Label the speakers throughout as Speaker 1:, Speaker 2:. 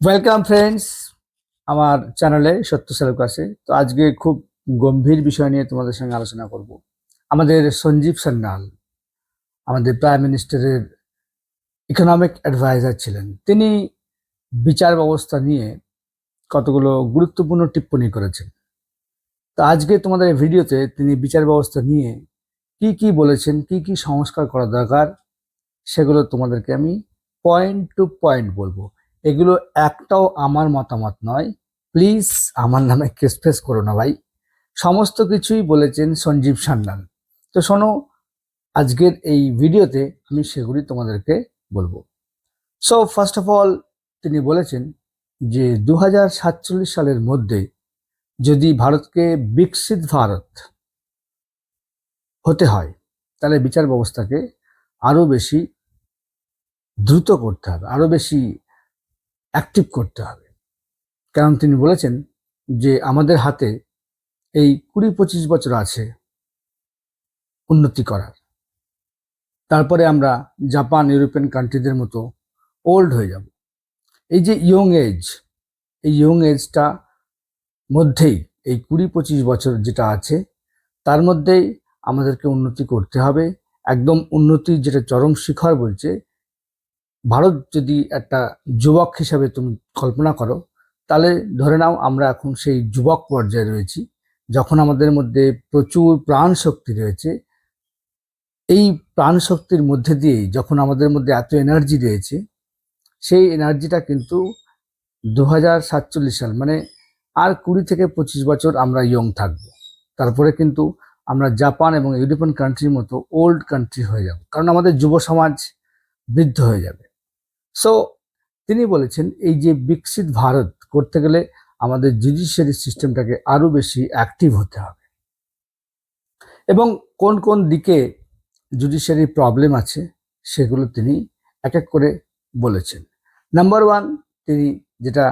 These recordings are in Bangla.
Speaker 1: ওয়েলকাম ফ্রেন্ডস আমার চ্যানেলে সত্য সেলক আছে তো আজকে খুব গম্ভীর বিষয় নিয়ে তোমাদের সঙ্গে আলোচনা করব। আমাদের সঞ্জীব সান্যাল, আমাদের প্রাইম মিনিস্টারের ইকোনমিক অ্যাডভাইজার ছিলেন। তিনি বিচার ব্যবস্থা নিয়ে কতগুলো গুরুত্বপূর্ণ টিপ্পণী করেছেন। তো আজকে তোমাদের ভিডিওতে তিনি বিচার ব্যবস্থা নিয়ে কি কি বলেছেন, কি কি সংস্কার করা দরকার, সেগুলো তোমাদেরকে আমি পয়েন্ট টু পয়েন্ট বলব। এগুলো একটাও আমার মতামত নয়। প্লিজ আমার নামে কেস ফেস করো না ভাই। সমস্ত কিছুই বলেছেন সঞ্জীব সান্যাল। তো শোনো, আজকের এই ভিডিওতে আমি সেগুলি তোমাদেরকে বলব। সো ফার্স্ট অফ অল তিনি বলেছেন যে দু হাজার সাতচল্লিশ সালের মধ্যে যদি ভারতকে বিকশিত ভারত হতে হয়, তাহলে বিচার ব্যবস্থাকে আরও বেশি দ্রুত করতে হবে আরও বেশি অ্যাক্টিভ করতে হবে। কারণ তিনি বলেছেন যে আমাদের হাতে এই কুড়ি পঁচিশ বছর আছে উন্নতি করার। তারপরে আমরা জাপান, ইউরোপিয়ান কান্ট্রিদের মতো ওল্ড হয়ে যাব। এই যে ইয়ং এজ এই ইয়ং এজটা মধ্যেই এই কুড়ি পঁচিশ বছর যেটা আছে, তার মধ্যেই আমাদেরকে উন্নতি করতে হবে। একদম উন্নতি যেটা চরম শিখর বলছে ভারত যদি একটা যুবক হিসাবে তুমি কল্পনা করো, তাহলে ধরে নাও আমরা এখন সেই যুবক পর্যায়ে রয়েছি, যখন আমাদের মধ্যে প্রচুর প্রাণ শক্তি রয়েছে, এই প্রাণ শক্তির মধ্যে দিয়েই যখন আমাদের মধ্যে এত এনার্জি রয়েছে, সেই এনার্জিটা কিন্তু দু হাজার সাতচল্লিশ সাল মানে আর কুড়ি থেকে পঁচিশ বছর আমরা ইয়ং থাকব। তারপরে কিন্তু আমরা জাপান এবং ইউরোপিয়ান কান্ট্রির মতো ওল্ড কান্ট্রি হয়ে যাব, কারণ আমাদের যুব সমাজ বৃদ্ধ হয়ে যাবে। সো তিনি বলেছেন, এই যে বিকশিত ভারত করতে গেলে আমাদের জুডিশিয়ারি সিস্টেমটাকে আরও বেশি অ্যাক্টিভ হতে হবে। এবং কোন কোন দিকে জুডিশিয়ারি প্রবলেম আছে, সেগুলো তিনি এক এক করে বলেছেন। নাম্বার ওয়ান তিনি যেটা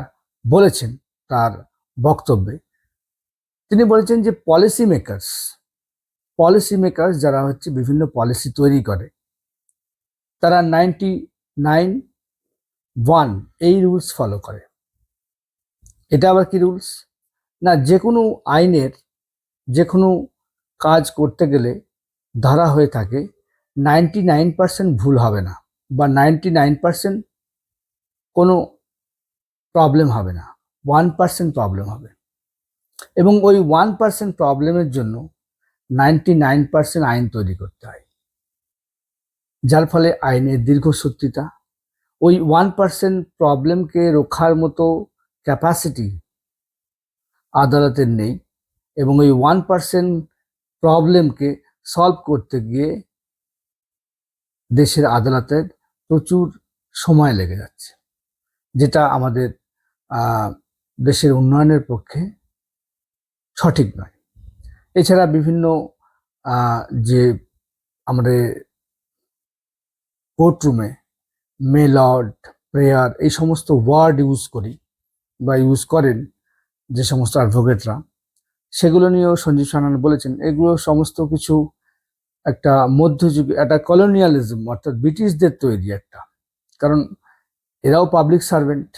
Speaker 1: বলেছেন তার বক্তব্যে, তিনি বলেছেন যে পলিসি মেকার্স পলিসি মেকার্স যারা হচ্ছে বিভিন্ন পলিসি তৈরি করে, তারা নাইনটি নাইন ওয়ান এই রুলস ফলো করে। এটা আবার কি রুলস না যে কোনো আইনের যে কোনো কাজ করতে গেলে ধরা হয়ে থাকে নাইনটি নাইন পার্সেন্ট ভুল হবে না বা নাইনটি নাইন পার্সেন্ট কোনো প্রবলেম হবে না। ওয়ান পার্সেন্ট প্রবলেম হবে। এবং ওই ওয়ান পার্সেন্ট প্রবলেমের জন্য নাইনটি নাইন পার্সেন্ট আইন তৈরি করতে হয়। যার ফলে আইনের দীর্ঘসূত্রিতা ওই ওয়ান পার্সেন্ট প্রবলেমকে রক্ষার মতো ক্যাপাসিটি আদালতের নেই এবং ওই ওয়ান পার্সেন্ট প্রবলেমকে সলভ করতে গিয়ে দেশের আদালতের প্রচুর সময় লেগে যাচ্ছে, যেটা আমাদের দেশের উন্নয়নের পক্ষে সঠিক নয়। এছাড়া বিভিন্ন যে আমাদের কোর্টরুমে মে লর্ড প্রেয়ার এই সমস্ত ওয়ার্ড ইউজ করি বা ইউজ করেন যে সমস্ত অ্যাডভোকেটরা। সেগুলো নিয়েও সঞ্জীব সান্যাল বলেছেন, এগুলো সমস্ত কিছু একটা মধ্যযুগে, একটা কলোনিয়ালিজম অর্থাৎ ব্রিটিশদের তৈরি একটা। কারণ এরাও পাবলিক সার্ভেন্ট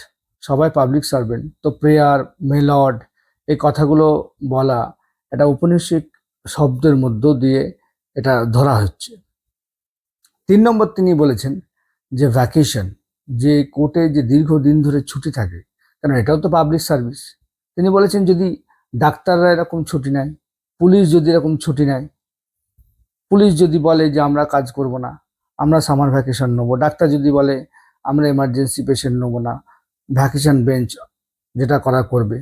Speaker 1: সবাই পাবলিক সার্ভেন্ট তো প্রেয়ার, মেলড এই কথাগুলো বলা এটা ঔপনিবেশিক শব্দের মধ্য দিয়ে এটা ধরা হচ্ছে। তিন নম্বর তিনি বলেছেন যে ভ্যাকেশন যে কোর্টে যে দীর্ঘদিন ধরে ছুটি থাকে কারণ এটাও তো পাবলিক সার্ভিস তিনি বলেছেন যদি ডাক্তাররা এরকম ছুটি নেয়, পুলিশ যদি এরকম ছুটি নেয়, পুলিশ যদি বলে যে আমরা কাজ করব না, আমরা সামার ভ্যাকেশন নেব, ডাক্তার যদি বলে আমরা এমার্জেন্সি পেশেন্ট নেব না ভ্যাকেশন বেঞ্চ যেটা করা করবে,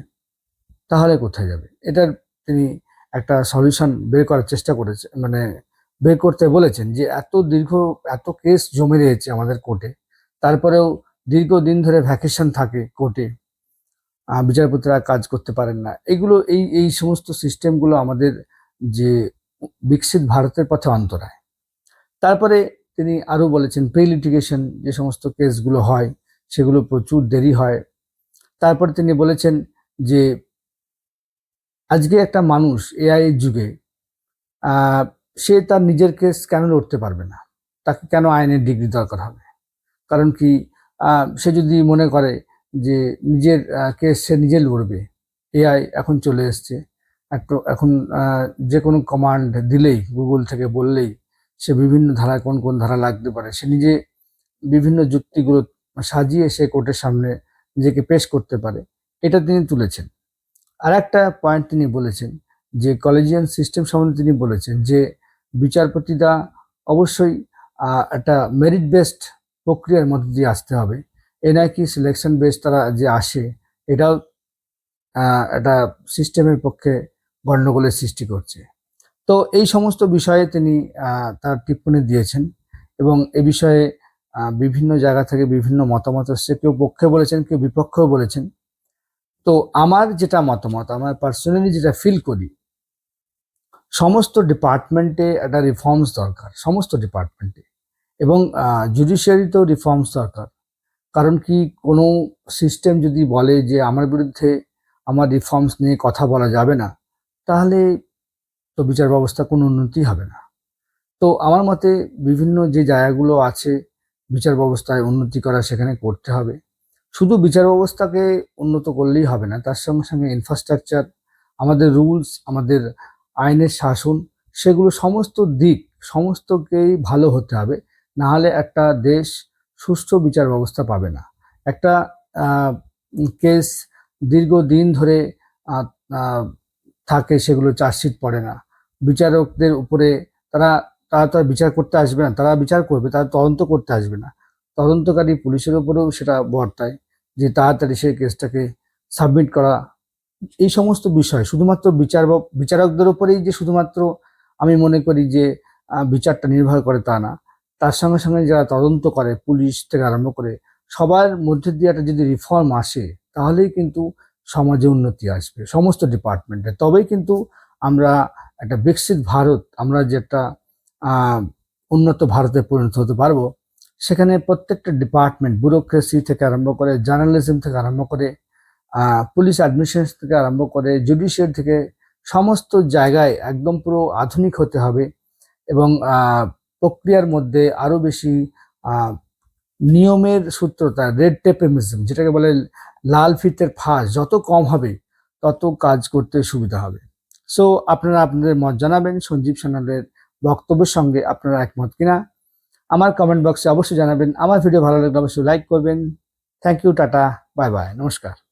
Speaker 1: তাহলে কোথায় যাবে? এটার তিনি একটা সলিউশন বের করার চেষ্টা করেছে মানে বের করতে বলেছেন যে এত দীর্ঘ, এত কেস জমে রয়েছে আমাদের কোর্টে, তারপরেও দীর্ঘদিন ধরে ভ্যাকেশন থাকে কোর্টে বিচারপতিরা কাজ করতে পারেন না। এগুলো, এই এই সমস্ত সিস্টেমগুলো আমাদের যে বিকশিত ভারতের পথে অন্তরায়। তারপরে তিনি আরও বলেছেন, প্রি লিটিগেশন যে সমস্ত কেসগুলো হয়, সেগুলো প্রচুর দেরি হয়। তারপরে তিনি বলেছেন যে, আজকে একটা মানুষ এআই যুগে সে তার নিজের কেস কেন লড়তে পারবে না? তাকে কেন আইনের ডিগ্রি দরকার হবে? কারণ কি সে যদি মনে করে যে নিজের কেস সে নিজে লড়বে এআই এখন চলে এসছে, একটু, এখন যে কোনো কমান্ড দিলেই গুগল থেকে বললেই সে বিভিন্ন ধারায় কোন কোন ধারা লাগতে পারে, সে নিজে বিভিন্ন যুক্তিগুলো সাজিয়ে সে কোর্টের সামনে নিজেকে পেশ করতে পারে, এটা তিনি তুলেছেন। আর একটা পয়েন্ট তিনি বলেছেন, যে কলেজিয়ান সিস্টেম সম্বন্ধে তিনি বলেছেন যে বিচারপতিরা অবশ্যই একটা মেরিট বেসড প্রক্রিয়ার মধ্যে দিয়ে আসতে হবে। এ নাকি সিলেকশন বেস তারা যে আসে, এটাও একটা সিস্টেমের পক্ষে গণ্ডগোলের সৃষ্টি করছে। তো এই সমস্ত বিষয়ে তিনি তার টিপ্পণী দিয়েছেন এবং এ বিষয়ে বিভিন্ন জায়গা থেকে বিভিন্ন মতামত এসছে। কেউ পক্ষে বলেছেন, কেউ বিপক্ষেও বলেছেন। তো আমার যেটা মতামত, আমার পার্সোনালি যেটা ফিল করি সমস্ত ডিপার্টমেন্টে একটা রিফর্মস দরকার, সমস্ত ডিপার্টমেন্টে। এবং জুডিশিয়ারিতেও রিফর্মস দরকার। কারণ কি, কোনো সিস্টেম যদি বলে যে, আমার বিরুদ্ধে আমার রিফর্মস নিয়ে কথা বলা যাবে না, তাহলে তো বিচার ব্যবস্থা কোনো উন্নতি হবে না। তো আমার মতে, বিভিন্ন যে জায়গাগুলো আছে, বিচার ব্যবস্থায় উন্নতি করা সেখানে করতে হবে। শুধু বিচার ব্যবস্থাকে উন্নত করলেই হবে না, তার সঙ্গে সঙ্গে ইনফ্রাস্ট্রাকচার আমাদের রুলস আমাদের আইনের শাসন, সেগুলো সমস্ত দিক, সমস্তকেই ভালো হতে হবে। না হলে একটা দেশ সুষ্ঠু বিচার ব্যবস্থা পাবে না। একটা কেস দীর্ঘদিন ধরে থাকে, সেগুলো চার্জশিট পড়ে না। বিচারকদের উপরে তারা তারা তো আর বিচার করতে আসবে না, তারা বিচার করবে, তারা তদন্ত করতে আসবে না। তদন্তকারী পুলিশের উপরেও সেটা বর্তায় যে তাড়াতাড়ি সেই কেসটাকে সাবমিট করা এই সমস্ত বিষয়, শুধুমাত্র বিচার বিচারকদের উপরেই যে শুধুমাত্র আমি মনে করি যে বিচারটা নির্ভর করে তা না। তার সঙ্গে সঙ্গে যারা তদন্ত করে, পুলিশ থেকে আরম্ভ করে, সবার মধ্যে দিয়ে একটা যদি রিফর্ম আসে, তাহলেই কিন্তু সমাজে উন্নতি আসবে, সমস্ত ডিপার্টমেন্টে তবেই কিন্তু আমরা একটা বিকশিত ভারত, আমরা যে একটা উন্নত ভারতে পরিণত হতে পারব, সেখানে প্রত্যেকটা ডিপার্টমেন্ট ব্যুরোক্রেসি থেকে আরম্ভ করে জার্নালিজম থেকে আরম্ভ করে পুলিশ অ্যাডমিনিস্ট্রেশন থেকে আরম্ভ করে জুডিশিয়ারি থেকে সমস্ত জায়গায় একদম পুরো আধুনিক হতে হবে এবং প্রক্রিয়ার মধ্যে আরও বেশি নিয়মের সূত্রতা রেড টেপেমিজম যেটাকে বলে লাল ফিতের ফাঁস, যত কম হবে তত কাজ করতে সুবিধা হবে। সো আপনারা আপনাদের মত জানাবেন, সঞ্জীব সান্যালের বক্তব্যের সঙ্গে আপনারা একমত কিনা? আমার কমেন্ট বক্সে অবশ্যই জানাবেন। আমার ভিডিও ভালো লাগলে অবশ্যই লাইক করবেন। Thank you tata bye bye নমস্কার।